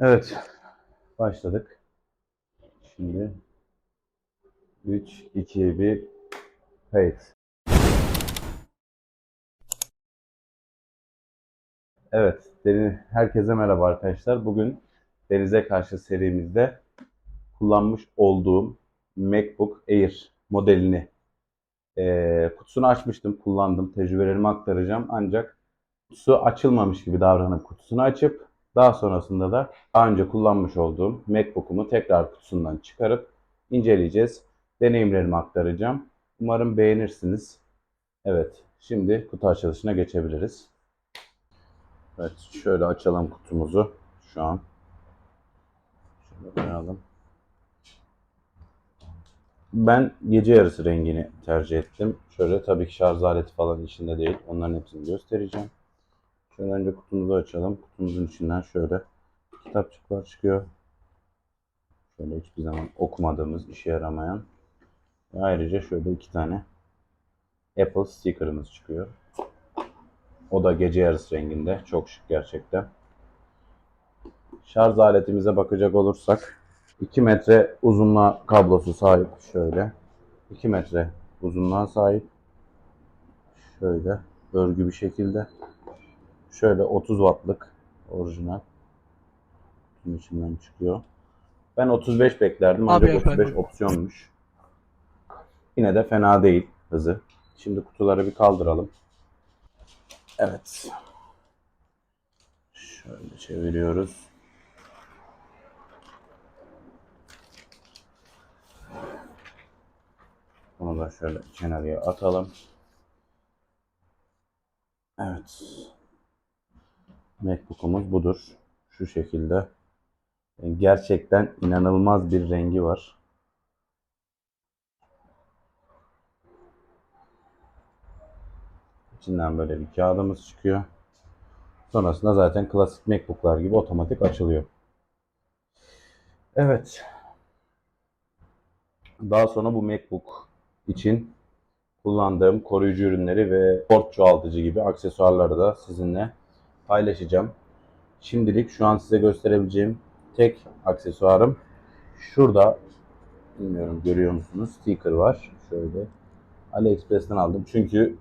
Evet. Başladık. Şimdi 3, 2, 1 kayıt. Evet. Deniz, herkese merhaba arkadaşlar. Bugün Denize Karşı serimizde kullanmış olduğum MacBook Air modelini eee, kutusunu açmıştım, kullandım. Tecrübelerimi aktaracağım. Ancak kutusu açılmamış gibi davranıp kutusunu açıp daha sonrasında da daha önce kullanmış olduğum MacBook'umu tekrar kutusundan çıkarıp inceleyeceğiz. Deneyimlerimi aktaracağım. Umarım beğenirsiniz. Evet, şimdi kutu açılışına geçebiliriz. Evet, şöyle açalım kutumuzu şu an. Şöyle koyalım. Ben gece yarısı rengini tercih ettim. Şöyle tabii ki şarj aleti falan içinde değil. Onların hepsini göstereceğim. Şöyle önce kutumuzu açalım. Kutumuzun içinden şöyle kitapçıklar çıkıyor. Şöyle hiçbir zaman okumadığımız, işe yaramayan. Ve ayrıca şöyle iki tane Apple sticker'ımız çıkıyor. O da gece yarısı renginde. Çok şık gerçekten. Şarj aletimize bakacak olursak 2 metre uzunluğa kablosu sahip şöyle. 2 metre uzunluğa sahip. Şöyle örgü bir şekilde. Şöyle 30 wattlık orijinal. Kutunun içinden çıkıyor. Ben 35 beklerdim Abi ancak 35 efendim. opsiyonmuş. Yine de fena değil hızı. Şimdi kutuları bir kaldıralım. Evet. Şöyle çeviriyoruz. Bunu da şöyle kenarıya atalım. Evet. MacBook'umuz budur. Şu şekilde. Gerçekten inanılmaz bir rengi var. İçinden böyle bir kağıdımız çıkıyor. Sonrasında zaten klasik MacBook'lar gibi otomatik açılıyor. Evet. Daha sonra bu MacBook için kullandığım koruyucu ürünleri ve port çoğaltıcı gibi aksesuarları da sizinle paylaşacağım. Şimdilik şu an size gösterebileceğim tek aksesuarım şurada bilmiyorum görüyor musunuz sticker var. Şöyle AliExpress'ten aldım. Çünkü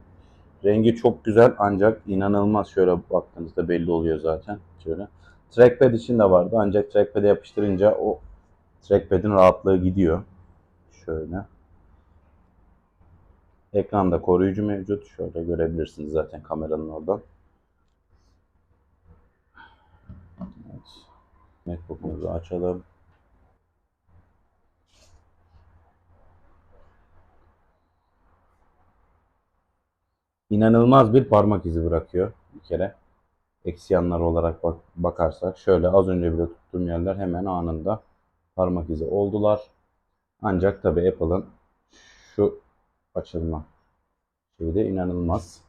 rengi çok güzel ancak inanılmaz şöyle baktığınızda belli oluyor zaten. Şöyle. Trackpad için de vardı ancak trackpad'e yapıştırınca o trackpad'in rahatlığı gidiyor. Şöyle. Ekranda koruyucu mevcut. Şöyle görebilirsiniz zaten kameranın oradan. Evet. MacBook'umuzu açalım. İnanılmaz bir parmak izi bırakıyor bir kere. Eksi yanlar olarak bak bakarsak şöyle az önce bile tuttuğum yerler hemen anında parmak izi oldular. Ancak tabi Apple'ın şu açılma şeyi de inanılmaz.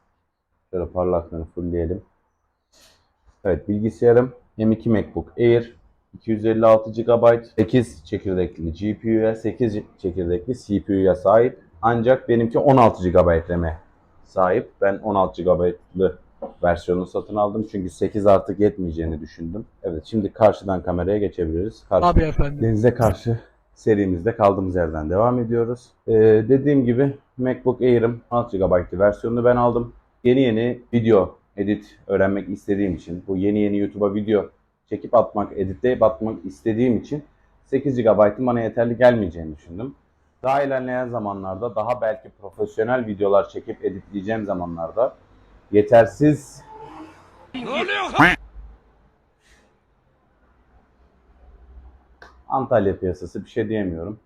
Şöyle parlaklığını fullleyelim. Evet bilgisayarım M2 MacBook Air 256 GB 8 çekirdekli GPU'ya 8 çekirdekli CPU'ya sahip. Ancak benimki 16 GB RAM'e sahip. Ben 16 GB'lı versiyonu satın aldım çünkü 8 artık yetmeyeceğini düşündüm. Evet şimdi karşıdan kameraya geçebiliriz. Karşı- Abi efendim. Denize karşı serimizde kaldığımız yerden devam ediyoruz. Ee, dediğim gibi MacBook Air'ım 6 GB'lı versiyonunu ben aldım. Yeni yeni video edit öğrenmek istediğim için, bu yeni yeni YouTube'a video çekip atmak, editleyip atmak istediğim için 8 GB'ın bana yeterli gelmeyeceğini düşündüm. Daha ilerleyen zamanlarda daha belki profesyonel videolar çekip editleyeceğim zamanlarda yetersiz Antalya piyasası bir şey diyemiyorum.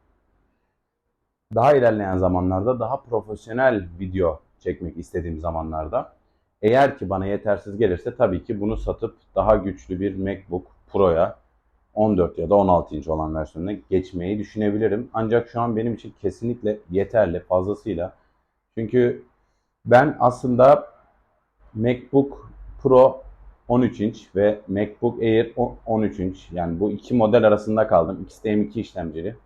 Daha ilerleyen zamanlarda daha profesyonel video çekmek istediğim zamanlarda eğer ki bana yetersiz gelirse tabii ki bunu satıp daha güçlü bir MacBook Pro'ya 14 ya da 16 inç olan versiyonuna geçmeyi düşünebilirim. Ancak şu an benim için kesinlikle yeterli fazlasıyla. Çünkü ben aslında MacBook Pro 13 inç ve MacBook Air o- 13 inç. Yani bu iki model arasında kaldım. İkisi de M2 işlemcili.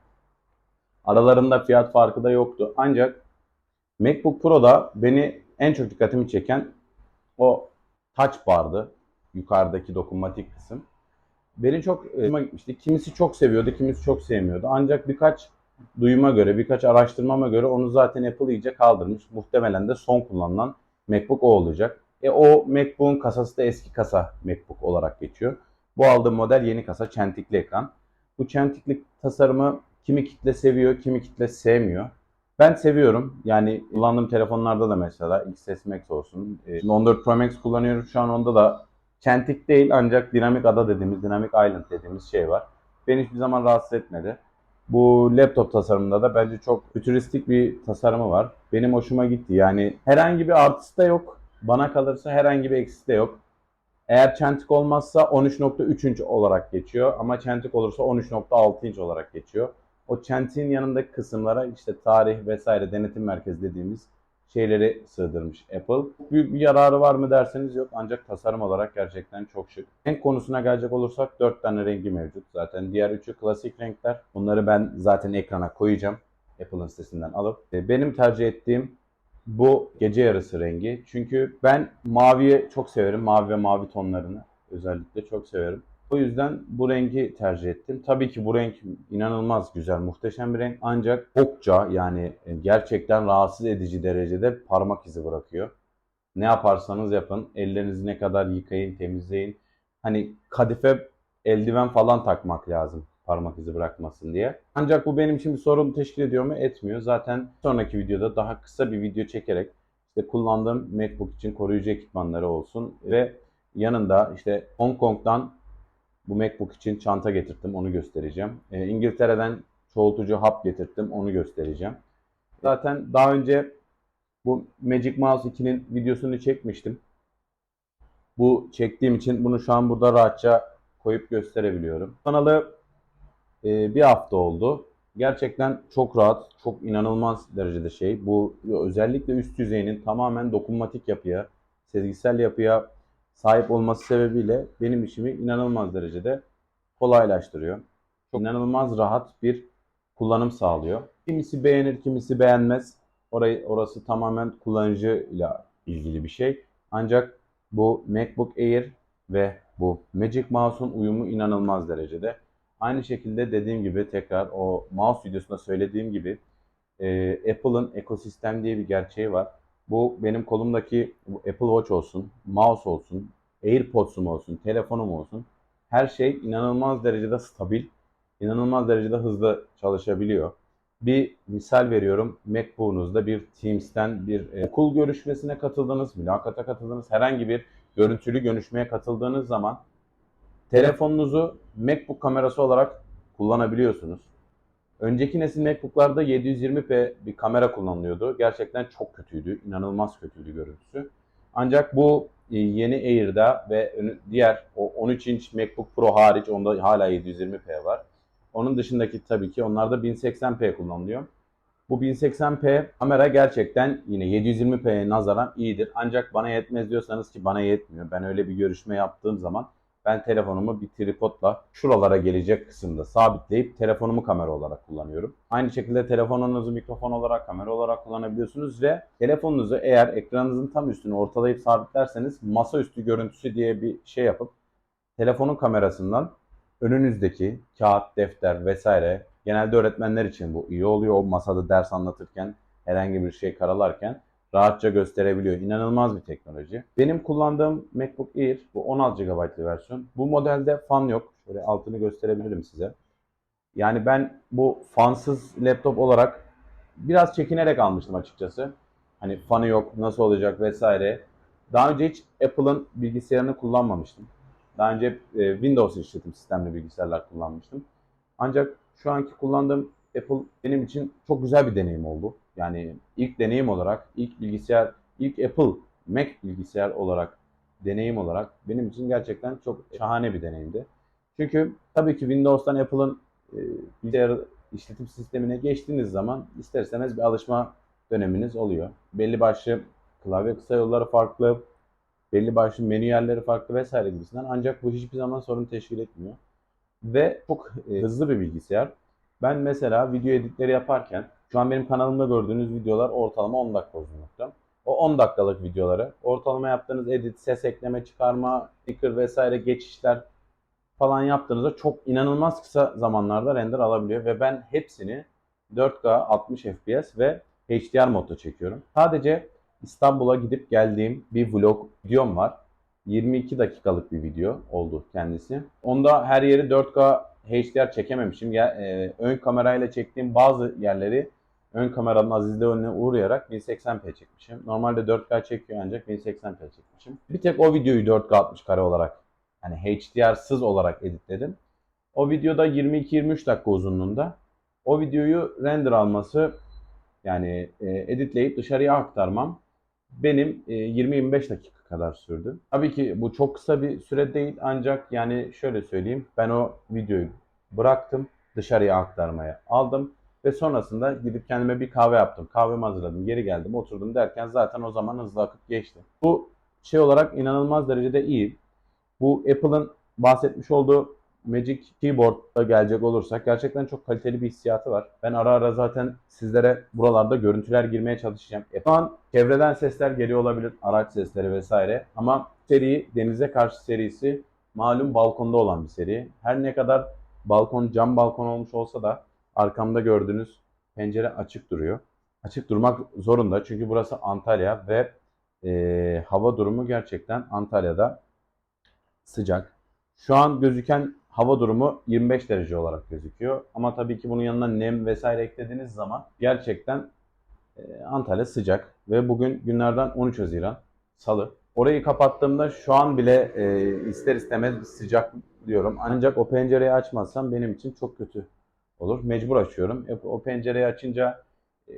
Aralarında fiyat farkı da yoktu. Ancak MacBook Pro'da beni en çok dikkatimi çeken o touch bar'dı. Yukarıdaki dokunmatik kısım. beni çok e, hoşuma gitmişti. Kimisi çok seviyordu, kimisi çok sevmiyordu. Ancak birkaç duyuma göre, birkaç araştırmama göre onu zaten Apple iyice kaldırmış. Muhtemelen de son kullanılan MacBook o olacak. E o MacBook'un kasası da eski kasa MacBook olarak geçiyor. Bu aldığım model yeni kasa, çentikli ekran. Bu çentikli tasarımı kimi kitle seviyor, kimi kitle sevmiyor. Ben seviyorum. Yani kullandığım telefonlarda da mesela XS Max olsun. e, Şimdi 14 Pro Max kullanıyorum. Şu an onda da çentik değil ancak dinamik ada dediğimiz, dinamik island dediğimiz şey var. Beni hiçbir zaman rahatsız etmedi. Bu laptop tasarımında da bence çok fütüristik bir tasarımı var. Benim hoşuma gitti. Yani herhangi bir artısı da yok. Bana kalırsa herhangi bir eksisi de yok. Eğer çentik olmazsa 13.3 inç olarak geçiyor ama çentik olursa 13.6 inç olarak geçiyor. O çentiğin yanındaki kısımlara işte tarih vesaire denetim merkezi dediğimiz şeyleri sığdırmış Apple. Büyük bir yararı var mı derseniz yok ancak tasarım olarak gerçekten çok şık. Renk konusuna gelecek olursak 4 tane rengi mevcut zaten. Diğer üçü klasik renkler. Bunları ben zaten ekrana koyacağım. Apple'ın sitesinden alıp. E, Benim tercih ettiğim bu gece yarısı rengi. Çünkü ben maviyi çok severim. Mavi ve mavi tonlarını özellikle çok severim. O yüzden bu rengi tercih ettim. Tabii ki bu renk inanılmaz güzel, muhteşem bir renk. Ancak çokça yani gerçekten rahatsız edici derecede parmak izi bırakıyor. Ne yaparsanız yapın, ellerinizi ne kadar yıkayın, temizleyin. Hani kadife eldiven falan takmak lazım parmak izi bırakmasın diye. Ancak bu benim için bir sorun teşkil ediyor mu? Etmiyor. Zaten sonraki videoda daha kısa bir video çekerek işte kullandığım MacBook için koruyucu ekipmanları olsun ve yanında işte Hong Kong'dan bu MacBook için çanta getirttim, onu göstereceğim. E, İngiltere'den çoğultucu hap getirttim, onu göstereceğim. Zaten daha önce bu Magic Mouse 2'nin videosunu çekmiştim. Bu çektiğim için bunu şu an burada rahatça koyup gösterebiliyorum. Kanalı e, bir hafta oldu. Gerçekten çok rahat, çok inanılmaz derecede şey. Bu özellikle üst yüzeyinin tamamen dokunmatik yapıya, sezgisel yapıya sahip olması sebebiyle benim işimi inanılmaz derecede kolaylaştırıyor. Çok inanılmaz rahat bir kullanım sağlıyor. Kimisi beğenir, kimisi beğenmez. Orayı, orası tamamen kullanıcıyla ilgili bir şey. Ancak bu MacBook Air ve bu Magic Mouse'un uyumu inanılmaz derecede. Aynı şekilde dediğim gibi tekrar o mouse videosunda söylediğim gibi e, Apple'ın ekosistem diye bir gerçeği var. Bu benim kolumdaki Apple Watch olsun, mouse olsun, AirPods'um olsun, telefonum olsun. Her şey inanılmaz derecede stabil, inanılmaz derecede hızlı çalışabiliyor. Bir misal veriyorum. MacBook'unuzda bir Teams'ten bir e, okul görüşmesine katıldınız, mülakata katıldınız, herhangi bir görüntülü görüşmeye katıldığınız zaman telefonunuzu MacBook kamerası olarak kullanabiliyorsunuz. Önceki nesil MacBook'larda 720p bir kamera kullanılıyordu. Gerçekten çok kötüydü. inanılmaz kötüydü görüntüsü. Ancak bu e, yeni Air'da ve diğer o 13 inç MacBook Pro hariç onda hala 720p var. Onun dışındaki tabii ki onlarda 1080p kullanılıyor. Bu 1080p kamera gerçekten yine 720p'ye nazaran iyidir. Ancak bana yetmez diyorsanız ki bana yetmiyor. Ben öyle bir görüşme yaptığım zaman ben telefonumu bir tripodla şuralara gelecek kısımda sabitleyip telefonumu kamera olarak kullanıyorum. Aynı şekilde telefonunuzu mikrofon olarak, kamera olarak kullanabiliyorsunuz ve telefonunuzu eğer ekranınızın tam üstünü ortalayıp sabitlerseniz masaüstü görüntüsü diye bir şey yapıp telefonun kamerasından önünüzdeki kağıt, defter vesaire genelde öğretmenler için bu iyi oluyor. O masada ders anlatırken herhangi bir şey karalarken rahatça gösterebiliyor. İnanılmaz bir teknoloji. Benim kullandığım MacBook Air bu 16 GB'lı versiyon. Bu modelde fan yok. Şöyle altını gösterebilirim size. Yani ben bu fansız laptop olarak biraz çekinerek almıştım açıkçası. Hani fanı yok, nasıl olacak vesaire. Daha önce hiç Apple'ın bilgisayarını kullanmamıştım. Daha önce e, Windows işletim sistemli bilgisayarlar kullanmıştım. Ancak şu anki kullandığım Apple benim için çok güzel bir deneyim oldu. Yani ilk deneyim olarak, ilk bilgisayar, ilk Apple Mac bilgisayar olarak, deneyim olarak benim için gerçekten çok şahane bir deneyimdi. Çünkü tabii ki Windows'tan Apple'ın e, bilgisayar işletim sistemine geçtiğiniz zaman ister istemez bir alışma döneminiz oluyor. Belli başlı klavye kısa yolları farklı, belli başlı menü yerleri farklı vesaire gibisinden. Ancak bu hiçbir zaman sorun teşkil etmiyor. Ve çok e, hızlı bir bilgisayar. Ben mesela video editleri yaparken şu an benim kanalımda gördüğünüz videolar ortalama 10 dakika uzunlukta. O 10 dakikalık videoları ortalama yaptığınız edit, ses ekleme, çıkarma, sticker vesaire geçişler falan yaptığınızda çok inanılmaz kısa zamanlarda render alabiliyor ve ben hepsini 4K 60 FPS ve HDR modda çekiyorum. Sadece İstanbul'a gidip geldiğim bir vlog videom var. 22 dakikalık bir video oldu kendisi. Onda her yeri 4K HDR çekememişim. Ya, e, ön kamerayla çektiğim bazı yerleri ön kameranın azizliği önüne uğrayarak 1080p çekmişim. Normalde 4K çekiyor ancak 1080p çekmişim. Bir tek o videoyu 4K 60 kare olarak yani HDR'sız olarak editledim. O videoda 22-23 dakika uzunluğunda. O videoyu render alması yani e, editleyip dışarıya aktarmam benim e, 20-25 dakika kadar sürdü. Tabii ki bu çok kısa bir süre değil ancak yani şöyle söyleyeyim ben o videoyu bıraktım dışarıya aktarmaya aldım ve sonrasında gidip kendime bir kahve yaptım. Kahvemi hazırladım, geri geldim, oturdum derken zaten o zaman hızlı akıp geçti. Bu şey olarak inanılmaz derecede iyi. Bu Apple'ın bahsetmiş olduğu Magic Keyboard'a gelecek olursak gerçekten çok kaliteli bir hissiyatı var. Ben ara ara zaten sizlere buralarda görüntüler girmeye çalışacağım. Şu an çevreden sesler geliyor olabilir, araç sesleri vesaire. Ama seri Denize Karşı serisi malum balkonda olan bir seri. Her ne kadar balkon cam balkon olmuş olsa da arkamda gördüğünüz pencere açık duruyor. Açık durmak zorunda çünkü burası Antalya ve e, hava durumu gerçekten Antalya'da sıcak. Şu an gözüken hava durumu 25 derece olarak gözüküyor. Ama tabii ki bunun yanına nem vesaire eklediğiniz zaman gerçekten e, Antalya sıcak. Ve bugün günlerden 13 Haziran Salı. Orayı kapattığımda şu an bile e, ister istemez sıcak diyorum. Ancak o pencereyi açmazsam benim için çok kötü olur. Mecbur açıyorum. E, o pencereyi açınca e,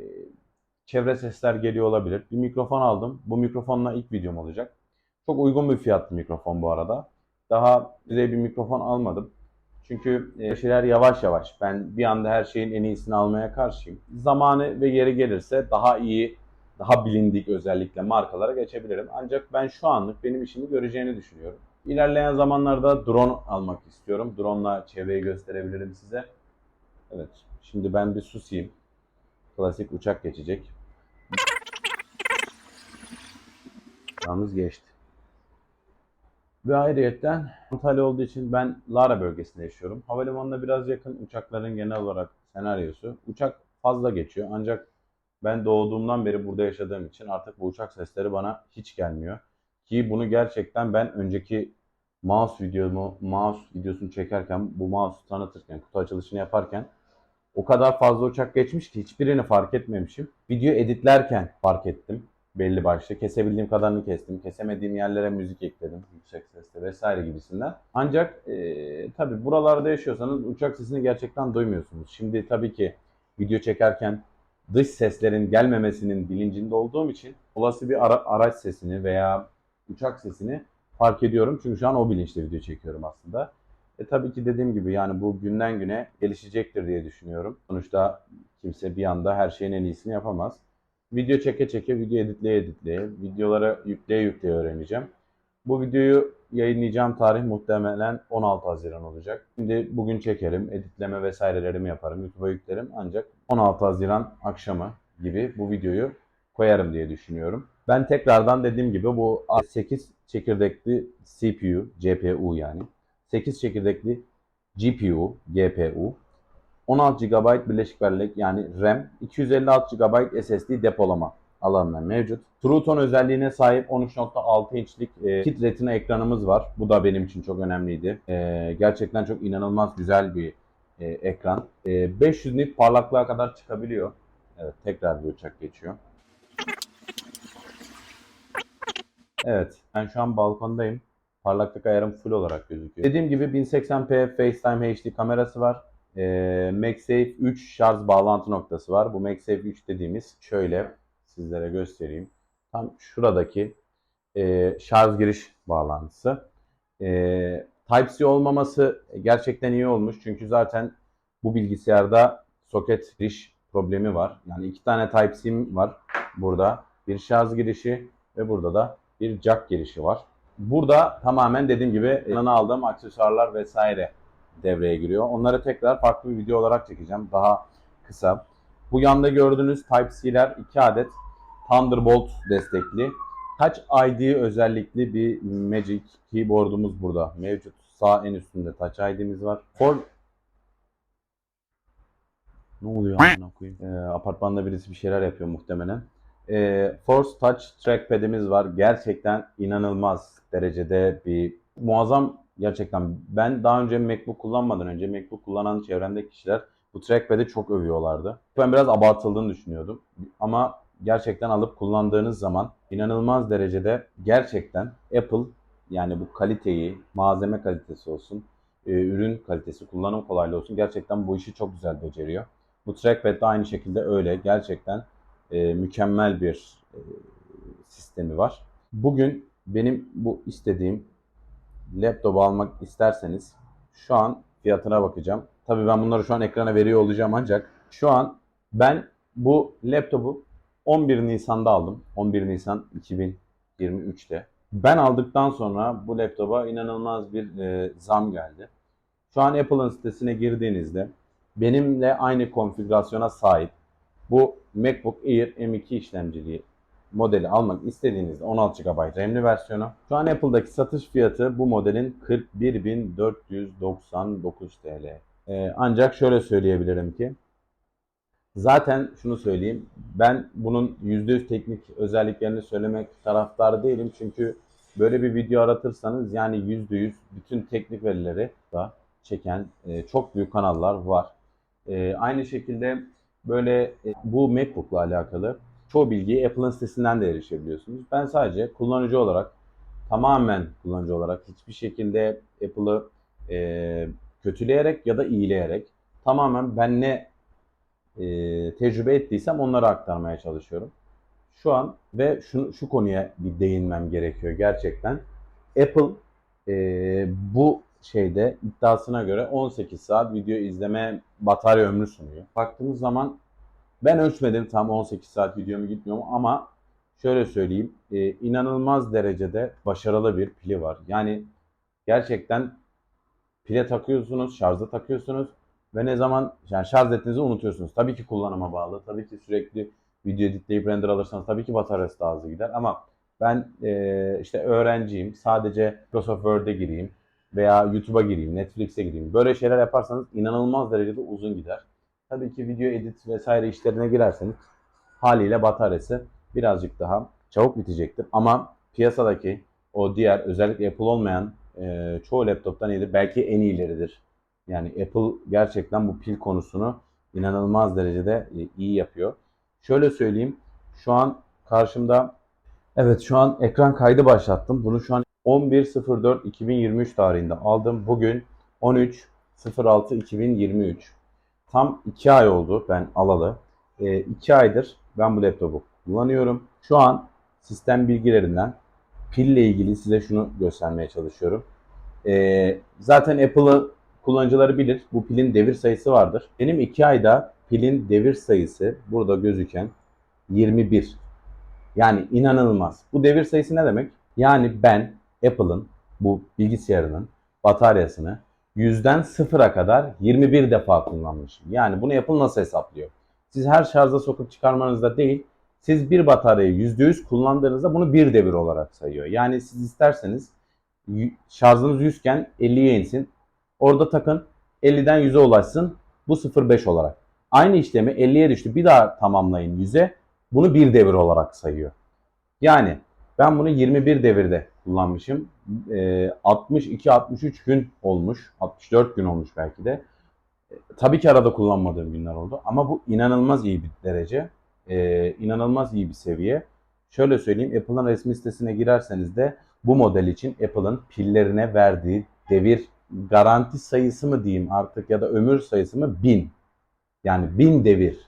çevre sesler geliyor olabilir. Bir mikrofon aldım. Bu mikrofonla ilk videom olacak. Çok uygun bir fiyatlı mikrofon bu arada. Daha düzey bir mikrofon almadım. Çünkü e, şeyler yavaş yavaş. Ben bir anda her şeyin en iyisini almaya karşıyım. Zamanı ve yeri gelirse daha iyi, daha bilindik özellikle markalara geçebilirim. Ancak ben şu anlık benim işimi göreceğini düşünüyorum. İlerleyen zamanlarda drone almak istiyorum. Drone'la çevreyi gösterebilirim size. Evet. Şimdi ben bir susayım. Klasik uçak geçecek. Yalnız geçti. Ve ayrıyetten Antalya olduğu için ben Lara bölgesinde yaşıyorum. Havalimanına biraz yakın uçakların genel olarak senaryosu. Uçak fazla geçiyor ancak ben doğduğumdan beri burada yaşadığım için artık bu uçak sesleri bana hiç gelmiyor. Ki bunu gerçekten ben önceki mouse videomu, mouse videosunu çekerken, bu mouse'u tanıtırken, kutu açılışını yaparken o kadar fazla uçak geçmiş ki hiçbirini fark etmemişim. Video editlerken fark ettim belli başlı. Kesebildiğim kadarını kestim. Kesemediğim yerlere müzik ekledim. Yüksek sesle vesaire gibisinden. Ancak e, tabii buralarda yaşıyorsanız uçak sesini gerçekten duymuyorsunuz. Şimdi tabii ki video çekerken dış seslerin gelmemesinin bilincinde olduğum için olası bir ara- araç sesini veya uçak sesini fark ediyorum. Çünkü şu an o bilinçle video çekiyorum aslında. E tabii ki dediğim gibi yani bu günden güne gelişecektir diye düşünüyorum. Sonuçta kimse bir anda her şeyin en iyisini yapamaz. Video çeke çeke, video editleye editleye, videolara yükleye yükleye öğreneceğim. Bu videoyu yayınlayacağım tarih muhtemelen 16 Haziran olacak. Şimdi bugün çekerim, editleme vesairelerimi yaparım, YouTube'a yüklerim. Ancak 16 Haziran akşamı gibi bu videoyu koyarım diye düşünüyorum. Ben tekrardan dediğim gibi bu 8 çekirdekli CPU, CPU yani. 8 çekirdekli GPU, GPU, 16 GB birleşik bellek yani RAM, 256 GB SSD depolama alanına mevcut. True özelliğine sahip 13.6 inçlik e, Kit Retina ekranımız var. Bu da benim için çok önemliydi. E, gerçekten çok inanılmaz güzel bir e, ekran. E, 500 nit parlaklığa kadar çıkabiliyor. Evet tekrar bir uçak geçiyor. Evet ben şu an balkondayım. Parlaklık ayarım full olarak gözüküyor. Dediğim gibi 1080p FaceTime HD kamerası var. Ee, MagSafe 3 şarj bağlantı noktası var. Bu MagSafe 3 dediğimiz şöyle sizlere göstereyim. Tam şuradaki e, şarj giriş bağlantısı. E, Type-C olmaması gerçekten iyi olmuş. Çünkü zaten bu bilgisayarda soket giriş problemi var. Yani iki tane Type-C var burada. Bir şarj girişi ve burada da bir jack girişi var. Burada tamamen dediğim gibi yanına aldığım aksesuarlar vesaire devreye giriyor. Onları tekrar farklı bir video olarak çekeceğim. Daha kısa. Bu yanda gördüğünüz Type-C'ler 2 adet Thunderbolt destekli. Touch ID özellikli bir Magic Keyboard'umuz burada mevcut. sağ en üstünde Touch ID'miz var. For ne oluyor amına? Ee, apartmanda birisi bir şeyler yapıyor muhtemelen. Ee, Force Touch Trackpad'imiz var. Gerçekten inanılmaz derecede bir muazzam gerçekten. Ben daha önce MacBook kullanmadan önce MacBook kullanan çevremdeki kişiler bu trackpad'i çok övüyorlardı. Ben biraz abartıldığını düşünüyordum. Ama gerçekten alıp kullandığınız zaman inanılmaz derecede gerçekten Apple yani bu kaliteyi, malzeme kalitesi olsun, e, ürün kalitesi, kullanım kolaylığı olsun gerçekten bu işi çok güzel beceriyor. Bu trackpad de aynı şekilde öyle. Gerçekten e, mükemmel bir e, sistemi var. Bugün benim bu istediğim laptopu almak isterseniz şu an fiyatına bakacağım. Tabii ben bunları şu an ekrana veriyor olacağım ancak şu an ben bu laptopu 11 Nisan'da aldım. 11 Nisan 2023'te. Ben aldıktan sonra bu laptopa inanılmaz bir e, zam geldi. Şu an Apple'ın sitesine girdiğinizde benimle aynı konfigürasyona sahip bu MacBook Air M2 işlemcili modeli almak istediğinizde 16 GB RAM'li versiyonu. Şu an Apple'daki satış fiyatı bu modelin 41.499 TL. Ee, ancak şöyle söyleyebilirim ki zaten şunu söyleyeyim. Ben bunun %100 teknik özelliklerini söylemek taraftarı değilim. Çünkü böyle bir video aratırsanız yani %100 bütün teknik verileri da çeken e, çok büyük kanallar var. E, aynı şekilde böyle e, bu MacBook'la alakalı çoğu bilgiyi Apple'ın sitesinden de erişebiliyorsunuz. Ben sadece kullanıcı olarak tamamen kullanıcı olarak hiçbir şekilde Apple'ı e, kötüleyerek ya da iyileyerek tamamen ben ne e, tecrübe ettiysem onları aktarmaya çalışıyorum. Şu an ve şu, şu konuya bir değinmem gerekiyor gerçekten. Apple e, bu şeyde iddiasına göre 18 saat video izleme batarya ömrü sunuyor. Baktığımız zaman ben ölçmedim tam 18 saat videomu gitmiyor mu ama şöyle söyleyeyim e, inanılmaz derecede başarılı bir pili var. Yani gerçekten pile takıyorsunuz, şarja takıyorsunuz ve ne zaman yani şarj ettiğinizi unutuyorsunuz. Tabii ki kullanıma bağlı. Tabii ki sürekli video editleyip render alırsanız tabii ki bataryası daha hızlı gider ama ben e, işte öğrenciyim. Sadece Microsoft Word'e gireyim veya YouTube'a gireyim, Netflix'e gireyim. Böyle şeyler yaparsanız inanılmaz derecede uzun gider. Tabii ki video edit vesaire işlerine girerseniz haliyle bataryası birazcık daha çabuk bitecektir. Ama piyasadaki o diğer özellikle Apple olmayan e, çoğu laptoptan iyidir. Belki en iyileridir. Yani Apple gerçekten bu pil konusunu inanılmaz derecede e, iyi yapıyor. Şöyle söyleyeyim. Şu an karşımda evet şu an ekran kaydı başlattım. Bunu şu an 11.04.2023 tarihinde aldım. Bugün 13.06.2023. Tam 2 ay oldu ben alalı. 2 aydır ben bu laptopu kullanıyorum. Şu an sistem bilgilerinden pille ilgili size şunu göstermeye çalışıyorum. Ee, zaten Apple'ı kullanıcıları bilir. Bu pilin devir sayısı vardır. Benim 2 ayda pilin devir sayısı burada gözüken 21. Yani inanılmaz. Bu devir sayısı ne demek? Yani ben Apple'ın bu bilgisayarının bataryasını yüzden sıfıra kadar 21 defa kullanmışım. Yani bunu Apple nasıl hesaplıyor? Siz her şarja sokup çıkarmanızda değil, siz bir bataryayı %100 kullandığınızda bunu bir devir olarak sayıyor. Yani siz isterseniz şarjınız 100 iken 50'ye insin. Orada takın 50'den 100'e ulaşsın. Bu 0.5 olarak. Aynı işlemi 50'ye düştü. Bir daha tamamlayın 100'e. Bunu bir devir olarak sayıyor. Yani ben bunu 21 devirde kullanmışım. E, 62-63 gün olmuş. 64 gün olmuş belki de. E, tabii ki arada kullanmadığım günler oldu. Ama bu inanılmaz iyi bir derece. E, inanılmaz iyi bir seviye. Şöyle söyleyeyim. Apple'ın resmi sitesine girerseniz de bu model için Apple'ın pillerine verdiği devir garanti sayısı mı diyeyim artık ya da ömür sayısı mı 1000. Yani 1000 devir.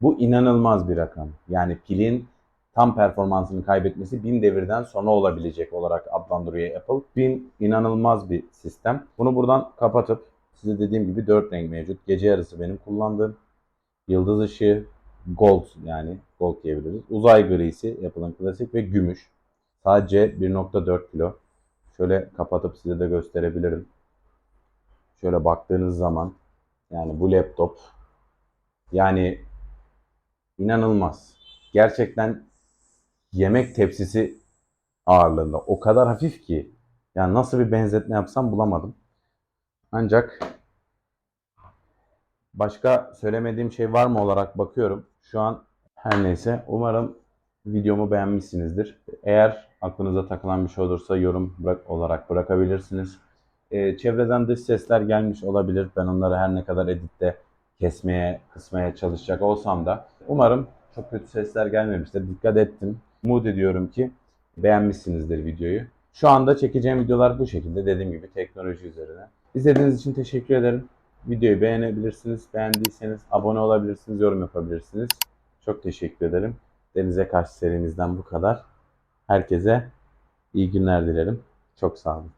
Bu inanılmaz bir rakam. Yani pilin tam performansını kaybetmesi 1000 devirden sonra olabilecek olarak adlandırıyor Apple. 1000 inanılmaz bir sistem. Bunu buradan kapatıp size dediğim gibi 4 renk mevcut. Gece yarısı benim kullandığım. Yıldız ışığı, gold yani gold diyebiliriz. Uzay grisi Apple'ın klasik ve gümüş. Sadece 1.4 kilo. Şöyle kapatıp size de gösterebilirim. Şöyle baktığınız zaman yani bu laptop yani inanılmaz. Gerçekten yemek tepsisi ağırlığında. O kadar hafif ki yani nasıl bir benzetme yapsam bulamadım. Ancak başka söylemediğim şey var mı olarak bakıyorum. Şu an her neyse umarım videomu beğenmişsinizdir. Eğer aklınıza takılan bir şey olursa yorum bırak, olarak bırakabilirsiniz. Ee, çevreden dış sesler gelmiş olabilir. Ben onları her ne kadar editte kesmeye, kısmaya çalışacak olsam da umarım çok kötü sesler gelmemiştir. Dikkat ettim. Umut ediyorum ki beğenmişsinizdir videoyu. Şu anda çekeceğim videolar bu şekilde. Dediğim gibi teknoloji üzerine. İzlediğiniz için teşekkür ederim. Videoyu beğenebilirsiniz. Beğendiyseniz abone olabilirsiniz, yorum yapabilirsiniz. Çok teşekkür ederim. Denize karşı serimizden bu kadar. Herkese iyi günler dilerim. Çok sağ olun.